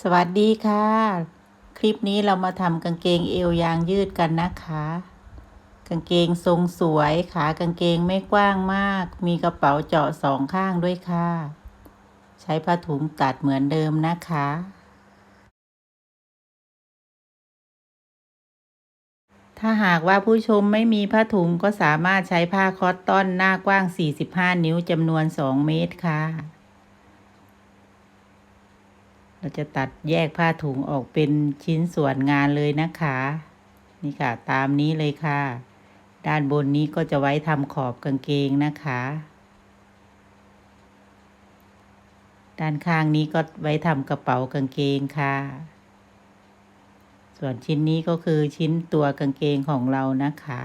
สวัสดีค่ะ คลิปนี้เรามาทำกางเกงเอวยางยืดกันนะคะ กางเกงทรงสวยขากางเกงไม่กว้างมาก มีกระเป๋าเจาะสองข้างด้วยค่ะ ใช้ผ้าถุงตัดเหมือนเดิมนะคะ ถ้าหากว่าผู้ชมไม่มีผ้าถุงก็สามารถใช้ผ้าคอตตอนหน้ากว้าง 45 นิ้วจำนวน 2 เมตรค่ะ เราจะตัดแยกผ้าถุงออกเป็นชิ้นส่วนงานเลยนะคะ นี่ค่ะ ตามนี้เลยค่ะ ด้านบนนี้ก็จะไว้ทำขอบกางเกงนะคะ ด้านข้างนี้ก็ไว้ทำกระเป๋ากางเกงค่ะ ส่วนชิ้นนี้ก็คือชิ้นตัวกางเกงของเรานะคะ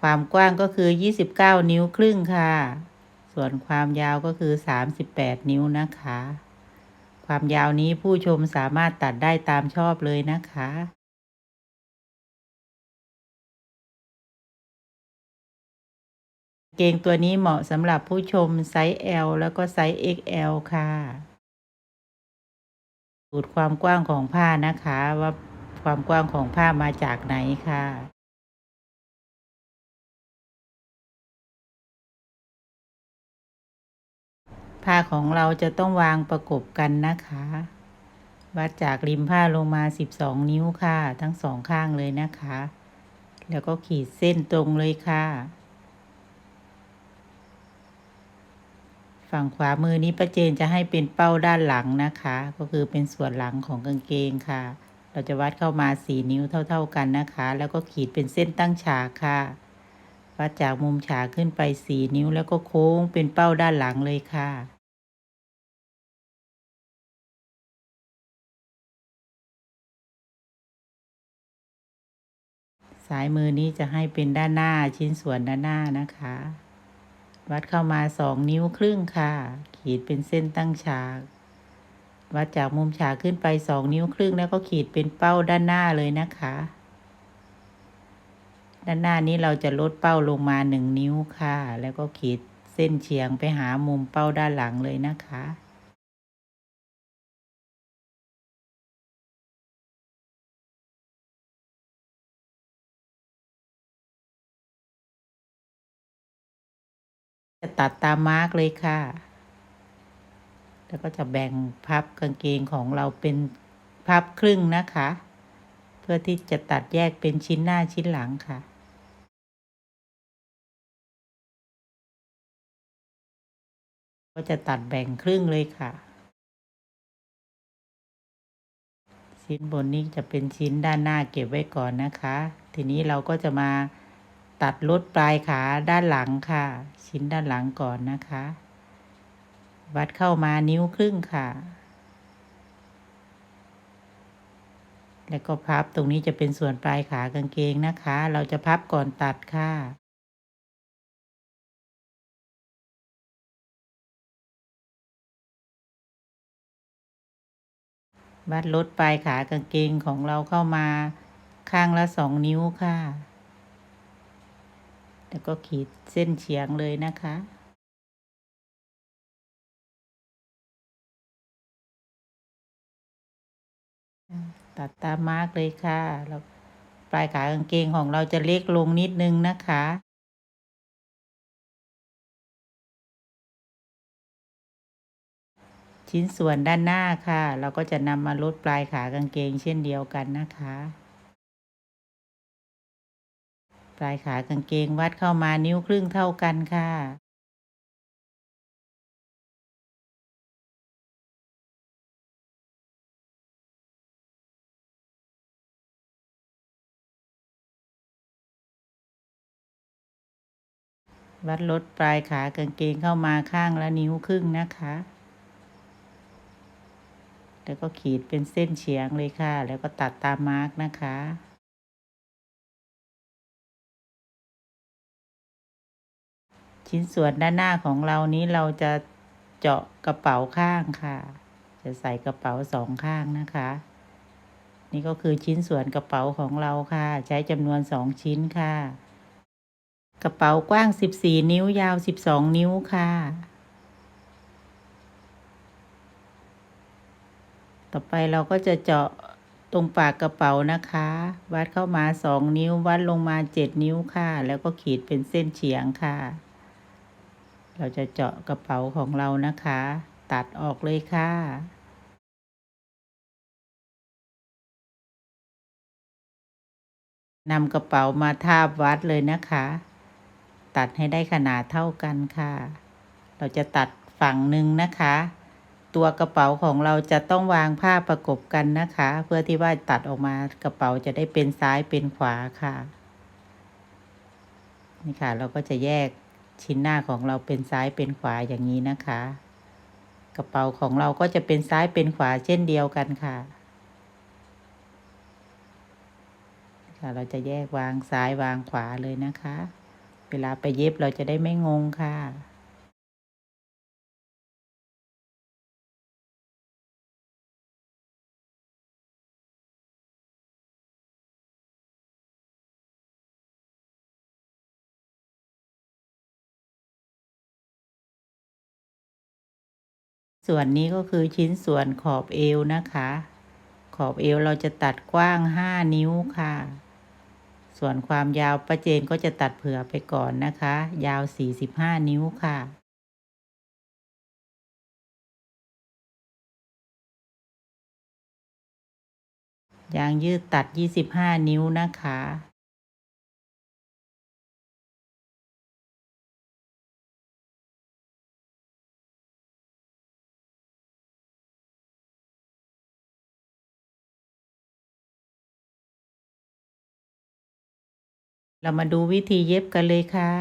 ความกว้างก็คือ 29 นิ้วครึ่งค่ะส่วนความยาวก็คือ 38 นิ้วนะคะ ความยาวนี้ผู้ชมสามารถตัดได้ตามชอบเลยนะคะเกงตัวนี้เหมาะสำหรับผู้ชมไซส์ L แล้วก็ไซส์ XL ค่ะสูตรความกว้างของผ้านะคะว่าความกว้างของผ้ามาจากไหนค่ะ ผ้าของเราจะต้องวางประกบกันนะคะ วัดจากริมผ้าลงมา 12 นิ้วค่ะ ทั้งสองข้างเลยนะคะ แล้วก็ขีดเส้นตรงเลยค่ะ ฝั่งขวามือนี้ป้าเจนจะให้เป็นเป้าด้านหลังนะคะ ก็คือเป็นส่วนหลังของกางเกงค่ะ เราจะวัดเข้ามา 4 นิ้วเท่า ๆกันนะคะ แล้วก็ขีดเป็นเส้นตั้งฉากค่ะ วัดจากมุมฉากขึ้นไป4นิ้วแล้วก็โค้งเป็นเป้าด้านหลังเลยค่ะ สายมือนี้จะให้เป็นด้านหน้าชิ้นส่วนด้านหน้านะคะ วัดเข้ามาสองนิ้วครึ่งค่ะ ขีดเป็นเส้นตั้งฉาก วัดจากมุมฉากขึ้นไปสองนิ้วครึ่งแล้วก็ขีดเป็นเป้าด้านหน้าเลยนะคะ ด้านหน้านี้เราจะลดเป้าลงมาหนึ่งนิ้วค่ะ แล้วก็ขีดเส้นเฉียงไปหามุมเป้าด้านหลังเลยนะคะจะตัดตามมาร์กเลยค่ะ แล้วก็จะแบ่งพับกางเกงของเราเป็นพับครึ่งนะคะ เพื่อที่จะตัดแยกเป็นชิ้นหน้าชิ้นหลังค่ะ ก็จะตัดแบ่งครึ่งเลยค่ะ ชิ้นบนนี้จะเป็นชิ้นด้านหน้าเก็บไว้ก่อนนะคะ ทีนี้เราก็จะมาตัดลดปลายขาด้านหลังค่ะ ชิ้นด้านหลังก่อนนะคะ วัดเข้ามานิ้วครึ่งค่ะ แล้วก็พับตรงนี้จะเป็นส่วนปลายขากางเกงนะคะ เราจะพับก่อนตัดค่ะ วัดลดปลายขากางเกงของเราเข้ามาข้างละสองนิ้วค่ะ แล้วก็ขีดเส้นเฉียงเลยนะคะตัดตามมาร์กเลยค่ะแล้วปลายขากางเกงของเราจะเล็กลงนิดนึงนะคะ ชิ้นส่วนด้านหน้าค่ะ เราก็จะนำมาลดปลายขากางเกงเช่นเดียวกันนะคะ ปลายขากางเกงวัดเข้ามานิ้วครึ่งเท่ากันค่ะ วัดลดปลายขากางเกงเข้ามาข้างละนิ้วครึ่งนะคะ แล้วก็ขีดเป็นเส้นเฉียงเลยค่ะ แล้วก็ตัดตามมาร์กนะคะชิ้นส่วนด้านหน้าของเรานี้เราจะเจาะกระเป๋าข้างค่ะ จะใส่กระเป๋าสองข้างนะคะ นี่ก็คือชิ้นส่วนกระเป๋าของเราค่ะ ใช้จำนวนสองชิ้นค่ะ กระเป๋ากว้าง 14 นิ้วยาว 12 นิ้วค่ะ ต่อไปเราก็จะเจาะตรงปากกระเป๋านะคะ วัดเข้ามาสองนิ้ว วัดลงมาเจ็ดนิ้วค่ะ แล้วก็ขีดเป็นเส้นเฉียงค่ะ เราจะเจาะกระเป๋าของเรานะคะ ตัดออกเลยค่ะนำกระเป๋ามาทาบวัดเลยนะคะ ตัดให้ได้ขนาดเท่ากันค่ะ เราจะตัดฝั่งหนึ่งนะคะ ตัวกระเป๋าของเราจะต้องวางผ้าประกบกันนะคะ เพื่อที่ว่าตัดออกมากระเป๋าจะได้เป็นซ้ายเป็นขวาค่ะ นี่ค่ะ เราก็จะแยกชิ้นหน้าของเราเป็นซ้ายเป็นขวาอย่างนี้นะคะ กระเป๋าของเราก็จะเป็นซ้ายเป็นขวาเช่นเดียวกันค่ะค่ะเราจะแยกวางซ้ายวางขวาเลยนะคะ เวลาไปเย็บเราจะได้ไม่งงค่ะ ส่วนนี้ก็คือชิ้นส่วนขอบเอวนะคะ ขอบเอวเราจะตัดกว้าง 5 นิ้วค่ะ ส่วนความยาวประเจนก็จะตัดเผื่อไปก่อนนะคะ ยาว 45 นิ้วค่ะยางยืดตัด 25 นิ้วนะคะ เรามาดูวิธีเย็บกันเลยค่ะ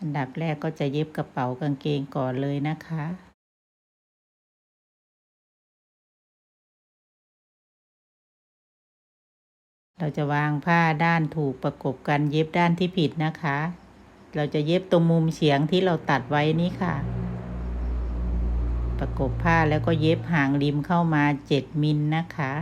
อันดับแรกก็จะเย็บกระเป๋ากางเกงก่อนเลยนะคะ เราจะวางผ้าด้านถูกประกบกันเย็บด้านที่ผิดนะคะ เราจะเย็บตรงมุมเฉียงที่เราตัดไว้นี้ค่ะ ประกบผ้าแล้วก็เย็บหางริมเข้ามาเจ็ดมิลนะคะ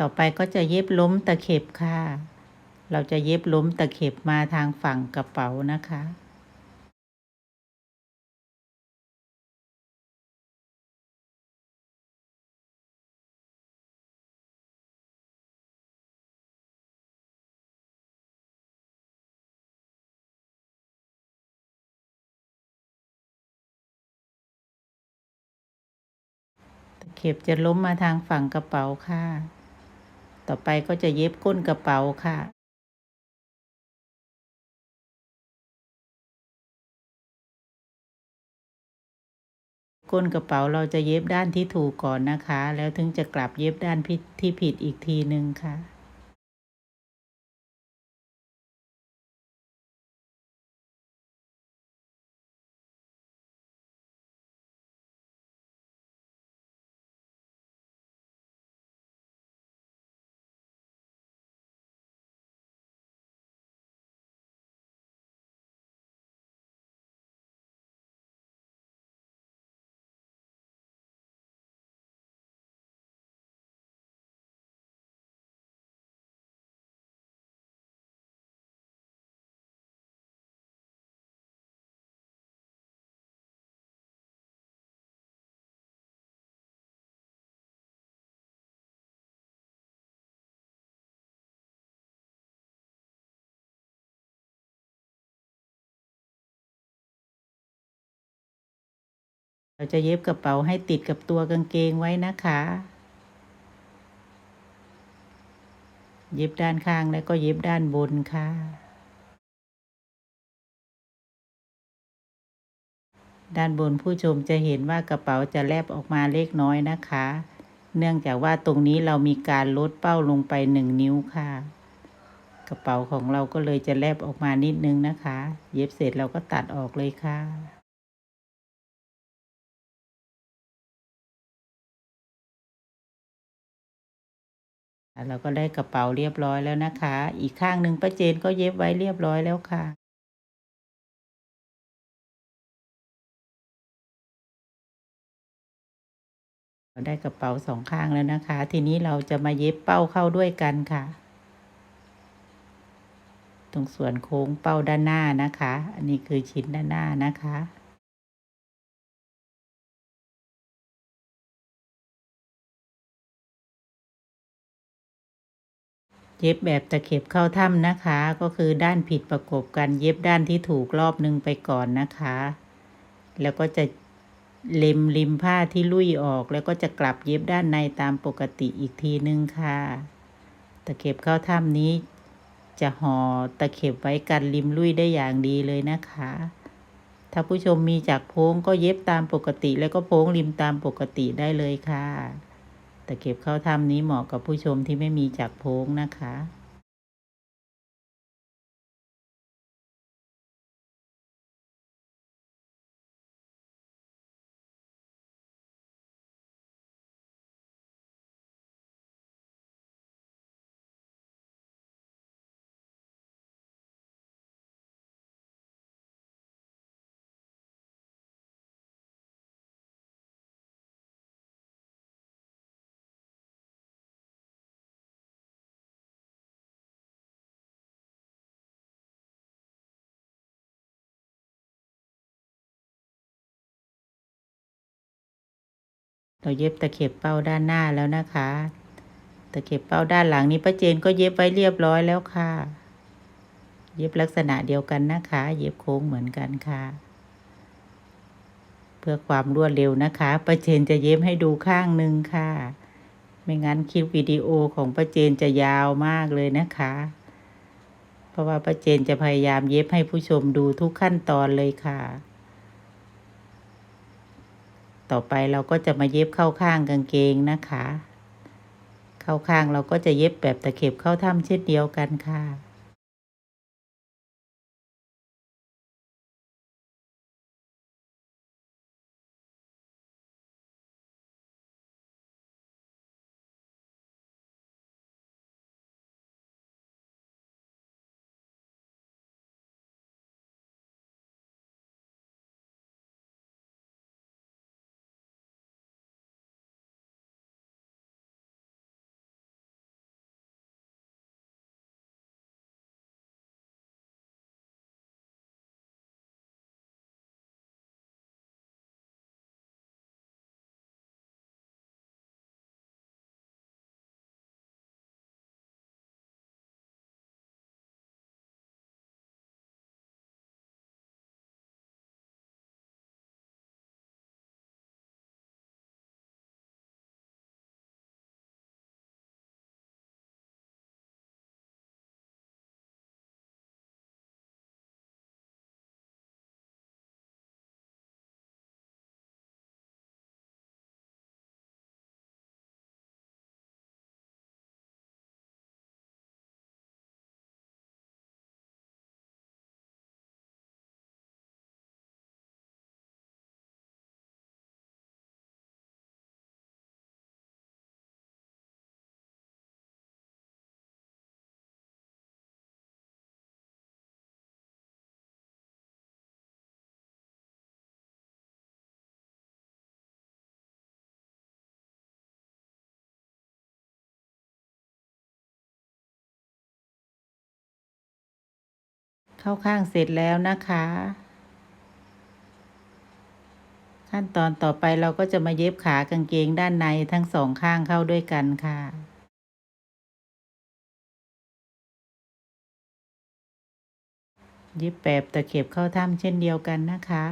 ต่อไปก็จะเย็บล้มตะเข็บค่ะ เราจะเย็บล้มตะเข็บมาทางฝั่งกระเป๋านะคะตะเข็บจะล้มมาทางฝั่งกระเป๋าค่ะ ต่อไปก็จะเย็บก้นกระเป๋าค่ะก้นกระเป๋าเราจะเย็บด้านที่ถูกก่อนนะคะ แล้วถึงจะกลับเย็บด้านที่ผิดอีกทีหนึ่งค่ะ เราจะเย็บกระเป๋าให้ติดกับตัวกางเกงไว้นะคะ เย็บด้านข้างแล้วก็เย็บด้านบนค่ะ ด้านบนผู้ชมจะเห็นว่ากระเป๋าจะแลบออกมาเล็กน้อยนะคะ เนื่องจากว่าตรงนี้เรามีการลดเป้าลงไปหนึ่งนิ้วค่ะ กระเป๋าของเราก็เลยจะแลบออกมานิดนึงนะคะ เย็บเสร็จเราก็ตัดออกเลยค่ะ เราก็ได้กระเป๋าเรียบร้อยแล้วนะคะ อีกข้างหนึ่งป้าเจนก็เย็บไว้เรียบร้อยแล้วค่ะเราได้กระเป๋าสองข้างแล้วนะคะ ทีนี้เราจะมาเย็บเป้าเข้าด้วยกันค่ะ ตรงส่วนโค้งเป้าด้านหน้านะคะ อันนี้คือชิ้นด้านหน้านะคะ เย็บแบบตะเข็บเข้าถ้ำนะคะ ก็คือด้านผิดประกบกันเย็บด้านที่ถูกรอบนึงไปก่อนนะคะ แล้วก็จะเล็มริมผ้าที่ลุยออก แล้วก็จะกลับเย็บด้านในตามปกติอีกทีนึงค่ะ ตะเข็บเข้าถ้ำนี้จะห่อตะเข็บไว้กันริมลุยได้อย่างดีเลยนะคะ ถ้าผู้ชมมีจากโพ้งก็เย็บตามปกติ แล้วก็โพ้งริมตามปกติได้เลยค่ะ แต่เก็บเข้าถ้ำนี้เหมาะกับผู้ชมที่ไม่มีจากโพงนะคะ เราเย็บตะเข็บเป้าด้านหน้าแล้วนะคะ ตะเข็บเป้าด้านหลังนี้ป้าเจนก็เย็บไว้เรียบร้อยแล้วค่ะ เย็บลักษณะเดียวกันนะคะ เย็บโค้งเหมือนกันค่ะ เพื่อความรวดเร็วนะคะป้าเจนจะเย็บให้ดูข้างหนึ่งค่ะ ไม่งั้นคลิปวิดีโอของป้าเจนจะยาวมากเลยนะคะ เพราะว่าป้าเจนจะพยายามเย็บให้ผู้ชมดูทุกขั้นตอนเลยค่ะ ต่อไปเราก็จะมาเย็บเข้าข้างกางเกงนะคะ เข้าข้างเราก็จะเย็บแบบตะเข็บเข้าถ้ำเช่นเดียวกันค่ะ เข้าข้างเสร็จแล้วนะคะ ขั้นตอนต่อไปเราก็จะมาเย็บขากางเกงด้านในทั้งสองข้างเข้าด้วยกันค่ะเย็บแบบตะเข็บเข้าถ้ำเช่นเดียวกันนะคะ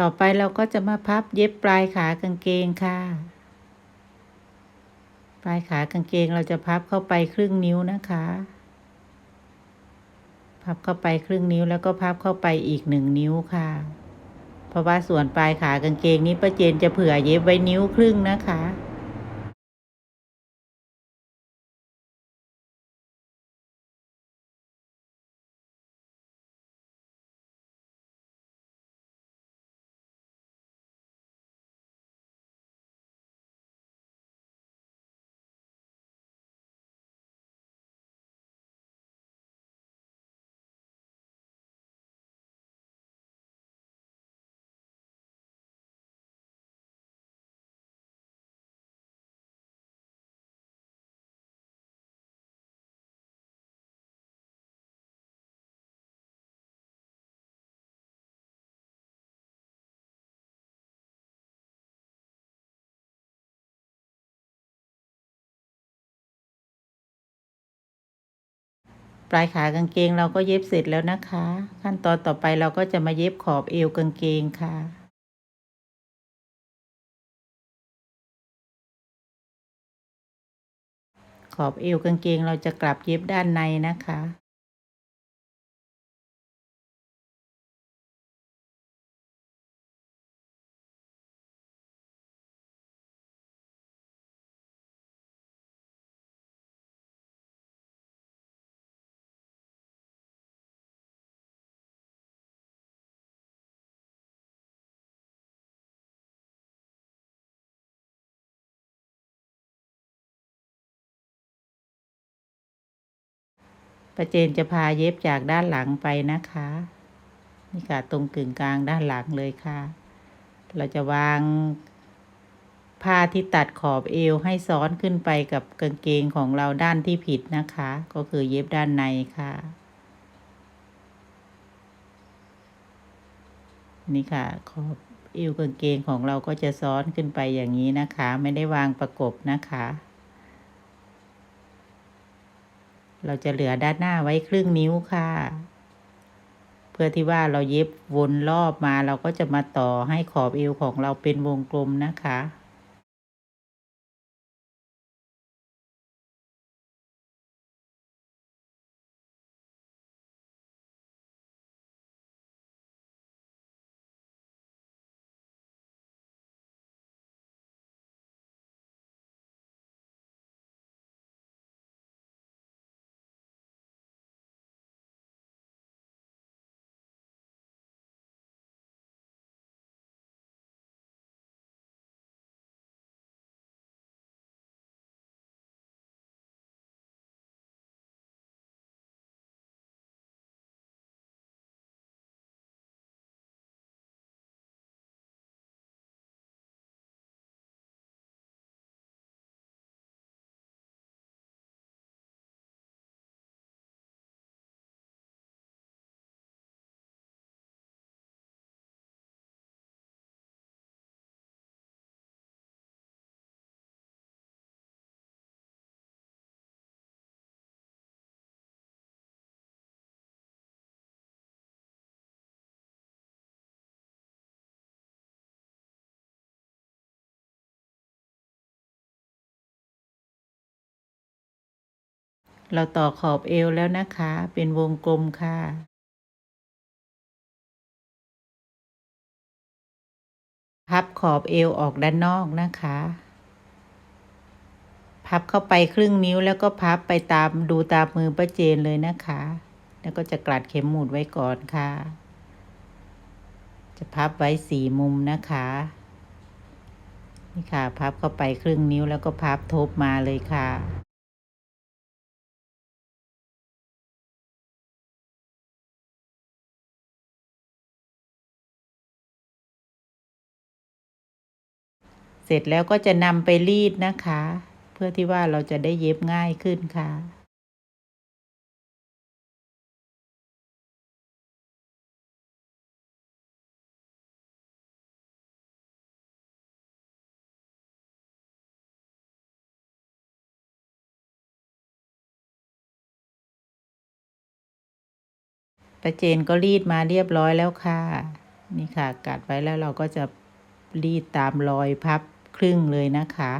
ต่อไปเราก็จะมาพับเย็บปลายขากางเกงค่ะ ปลายขากางเกงเราจะพับเข้าไปครึ่งนิ้วนะคะ พับเข้าไปครึ่งนิ้วแล้วก็พับเข้าไปอีกหนึ่งนิ้วค่ะ เพราะว่าส่วนปลายขากางเกงนี้ป้าเจนจะเผื่อเย็บไว้นิ้วครึ่งนะคะ ปลายขากางเกงเราก็เย็บเสร็จแล้วนะคะ ขั้นตอนต่อไปเราก็จะมาเย็บขอบเอวกางเกงค่ะขอบเอวกางเกงเราจะกลับเย็บด้านในนะคะ ประเจนจะพาเย็บจากด้านหลังไปนะคะ นี่ค่ะตรงกึ่งกลางด้านหลังเลยค่ะ เราจะวางผ้าที่ตัดขอบเอวให้ซ้อนขึ้นไปกับกางเกงของเราด้านที่ผิดนะคะ ก็คือเย็บด้านในค่ะ นี่ค่ะ ขอบเอวกางเกงของเราก็จะซ้อนขึ้นไปอย่างนี้นะคะ ไม่ได้วางประกบนะคะ เราจะเหลือด้านหน้าไว้ครึ่งนิ้วค่ะ เพื่อที่ว่าเราเย็บวนรอบมาเราก็จะมาต่อให้ขอบเอวของเราเป็นวงกลมนะคะ เราต่อขอบเอวแล้วนะคะ เป็นวงกลมค่ะ พับขอบเอวออกด้านนอกนะคะ พับเข้าไปครึ่งนิ้วแล้วก็พับไปตามดูตามมือป้าเจนเลยนะคะ แล้วก็จะกลัดเข็มหมุดไว้ก่อนค่ะ จะพับไว้สี่มุมนะคะนี่ค่ะ พับเข้าไปครึ่งนิ้วแล้วก็พับทบมาเลยค่ะ เสร็จแล้วก็จะนำไปรีดนะคะ เพื่อที่ว่าเราจะได้เย็บง่ายขึ้นค่ะปะเจนก็รีดมาเรียบร้อยแล้วค่ะ นี่ค่ะ กัดไว้แล้วเราก็จะรีดตามรอยพับ ครึ่งเลยนะคะ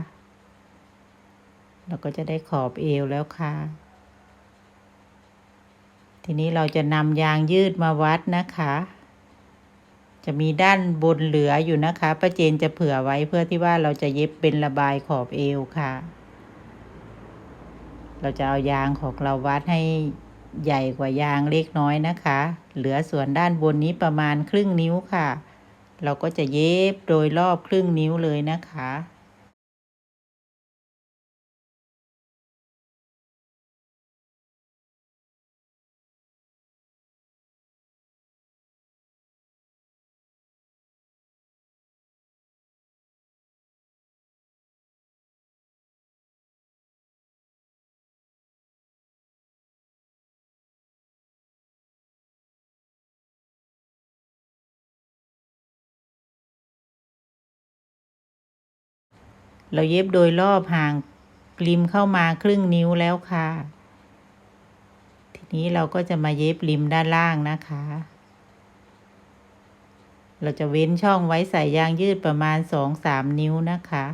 เราก็จะได้ขอบเอวแล้วค่ะ ทีนี้เราจะนำยางยืดมาวัดนะคะ จะมีด้านบนเหลืออยู่นะคะป้าเจนจะเผื่อไว้เพื่อที่ว่าเราจะเย็บเป็นระบายขอบเอวค่ะ เราจะเอายางของเราวัดให้ใหญ่กว่ายางเล็กน้อยนะคะ เหลือส่วนด้านบนนี้ประมาณครึ่งนิ้วค่ะ เราก็จะเย็บโดยรอบครึ่งนิ้วเลยนะคะ เราเย็บโดยรอบห่างริมเข้ามาครึ่งนิ้วแล้วค่ะ ทีนี้เราก็จะมาเย็บริมด้านล่างนะคะ เราจะเว้นช่องไว้ใส่ยางยืดประมาณสองสามนิ้วนะคะ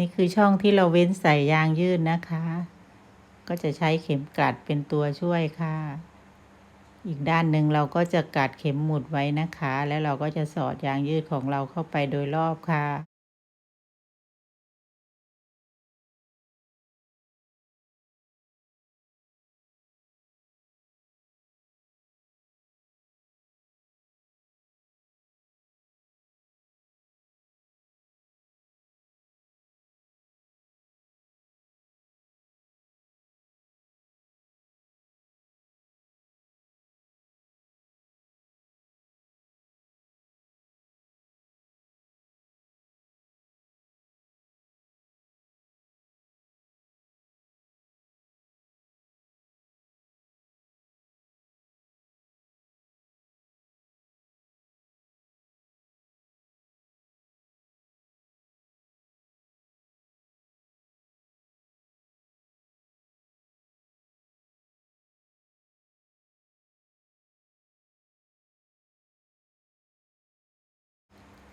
นี่คือช่องที่เราเว้นใส่ยางยืดนะคะ ก็จะใช้เข็มกัดเป็นตัวช่วยค่ะ อีกด้านหนึ่งเราก็จะกัดเข็มหมุดไว้นะคะ แล้วเราก็จะสอดยางยืดของเราเข้าไปโดยรอบค่ะ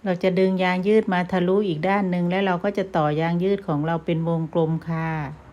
เราจะดึงยางยืดมาทะลุอีกด้านหนึ่งแล้วเราก็จะต่อยางยืดของเราเป็นวงกลมค่ะ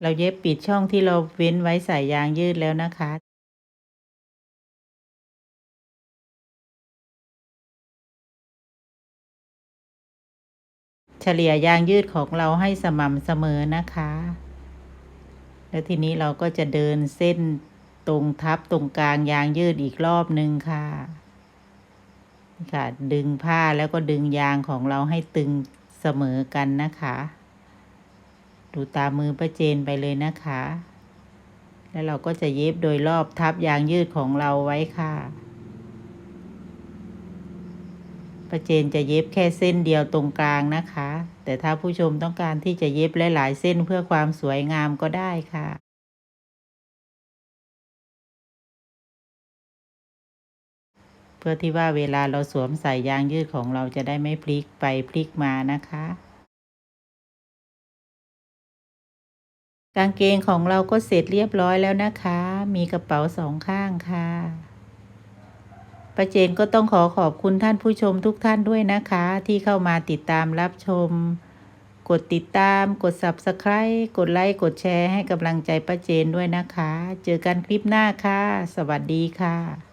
เราเย็บปิดช่องที่เราเว้นไว้ใส่ยางยืดแล้วนะคะเฉลี่ยยางยืดของเราให้สม่ำเสมอนะคะ แล้วทีนี้เราก็จะเดินเส้นตรงทับตรงกลางยางยืดอีกรอบหนึ่งค่ะ ค่ะ ดึงผ้าแล้วก็ดึงยางของเราให้ตึงเสมอกันนะคะ ดูตามมือประเจนไปเลยนะคะ แล้วเราก็จะเย็บโดยรอบทับยางยืดของเราไว้ค่ะป้าเจนจะเย็บแค่เส้นเดียวตรงกลางนะคะ แต่ถ้าผู้ชมต้องการที่จะเย็บหลายๆเส้นเพื่อความสวยงามก็ได้ค่ะ เพื่อที่ว่าเวลาเราสวมใส่ยางยืดของเราจะได้ไม่พลิกไปพลิกมานะคะ กางเกงของเราก็เสร็จเรียบร้อยแล้วนะคะ มีกระเป๋าสองข้างค่ะประเจนก็ต้องขอขอบคุณท่านผู้ชมทุกท่านด้วยนะคะ ที่เข้ามาติดตามรับชม กดติดตาม กด subscribe กดไลค์ กดแชร์ให้กำลังใจประเจนด้วยนะคะ เจอกันคลิปหน้าค่ะ สวัสดีค่ะ